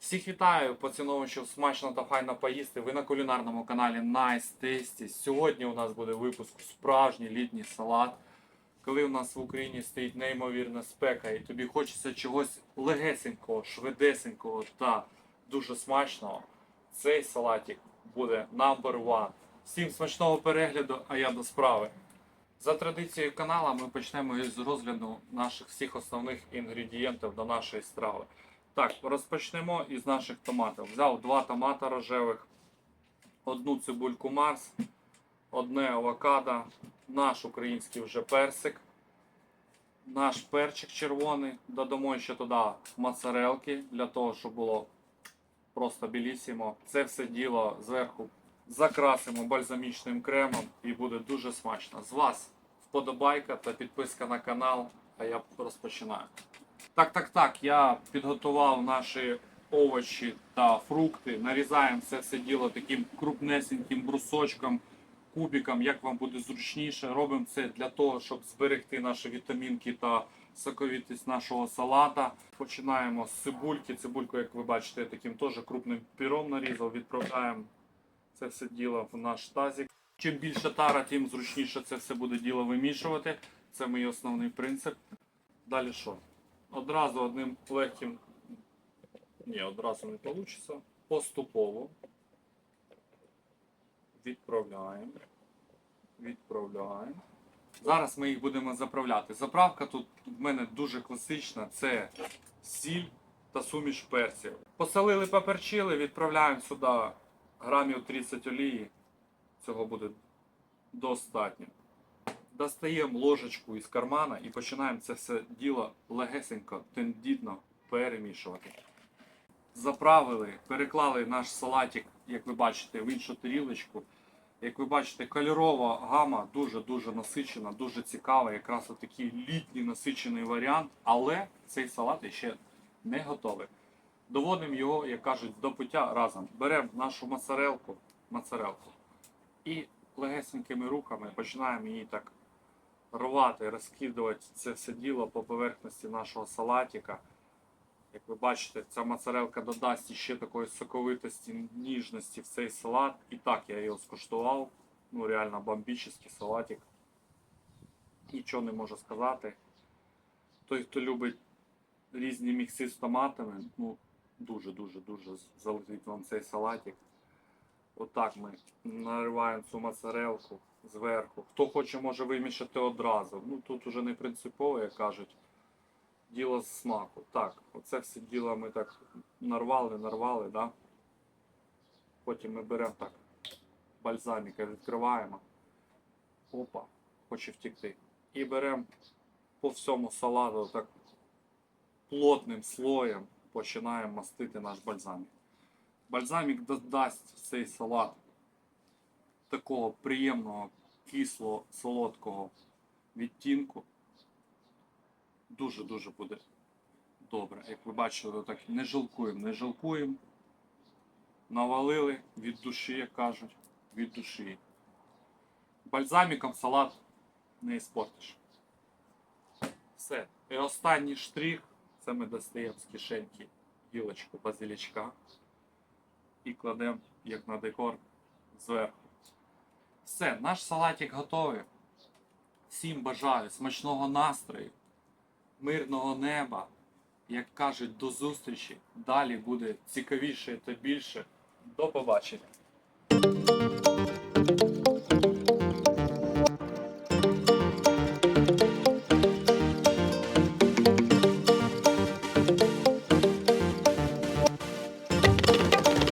Всіх вітаю, поціновувачів смачно та файно поїсти. Ви на кулінарному каналі Nice Tasty. Сьогодні у нас буде випуск справжній літній салат. Коли у нас в Україні стоїть неймовірна спека і тобі хочеться чогось легесенького, швидесенького та дуже смачного, цей салатик буде number one. Всім смачного перегляду, а я до справи. За традицією канала ми почнемо із розгляду наших всіх основних інгредієнтів до нашої страви. Так, розпочнемо із наших томатів. Взяв два томата рожевих, одну цибульку Марс, одне авокадо, наш український вже персик, наш перчик червоний. Додамо ще туди моцарелки для того, щоб було просто білісімо. Це все діло зверху закрасимо бальзамічним кремом і буде дуже смачно. З вас вподобайка та підписка на канал, а я розпочинаю. Так, так, так, я підготував наші овочі та фрукти. Нарізаємо це все діло таким крупнесеньким брусочком, кубиком, як вам буде зручніше. Робимо це для того, щоб зберегти наші вітамінки та соковитість нашого салата. Починаємо з цибульки. Цибульку, як ви бачите, я таким теж крупним піром нарізав. Відправляємо це все діло в наш тазик. Чим більше тара, тим зручніше це все буде діло вимішувати. Це мій основний принцип. Далі що? Одразу одним легким. Ні, одразу не вийде. Поступово. Відправляємо. Відправляємо. Зараз ми їх будемо заправляти. Заправка тут в мене дуже класична. Це сіль та суміш перців. Посолили, поперчили, відправляємо сюди грамів 30 олії. Цього буде достатньо. Достаємо ложечку із кармана і починаємо це все діло легесенько, тендітно перемішувати. Заправили, переклали наш салатик, як ви бачите, в іншу тарілочку. Як ви бачите, кольорова гама дуже-дуже насичена, дуже цікава. Якраз такий літній насичений варіант, але цей салат ще не готовий. Доводимо його, як кажуть, до пуття разом. Беремо нашу моцарелку, моцарелку і легесенькими рухами починаємо її так рвати, розкидувати це все діло по поверхності нашого салатика. Як ви бачите, ця моцарелка додасть ще такої соковитості, ніжності в цей салат. І так я його скуштував. Ну, реально бомбічний салатик. Нічого не можу сказати. Той, хто любить різні мікси з томатами, ну, дуже-дуже дуже залетить вам цей салатик. Отак ми нариваємо цю моцарелку зверху. Хто хоче, може вимішати одразу. Ну тут уже не принципово, як кажуть. Діло з смаку. Так, оце все діло ми так нарвали, нарвали, да? Потім ми беремо так бальзаміка, відкриваємо. Опа, хоче втекти. І беремо по всьому салату так плотним слоєм починаємо мастити наш бальзамік. Бальзамік додасть цей салат такого приємного кисло солодкого відтінку. Дуже-дуже буде добре. Як ви бачили, так не жалкуємо, не жалкуємо. Навалили від душі, як кажуть, від душі. Бальзаміком салат не іспортиш. Все. І останній штрих це ми достаємо з кишеньки гілочку базилічка і кладемо як на декор зверху. Все, наш салатик готовий. Всім бажаю смачного настрою, мирного неба. Як кажуть, до зустрічі. Далі буде цікавіше та більше. До побачення.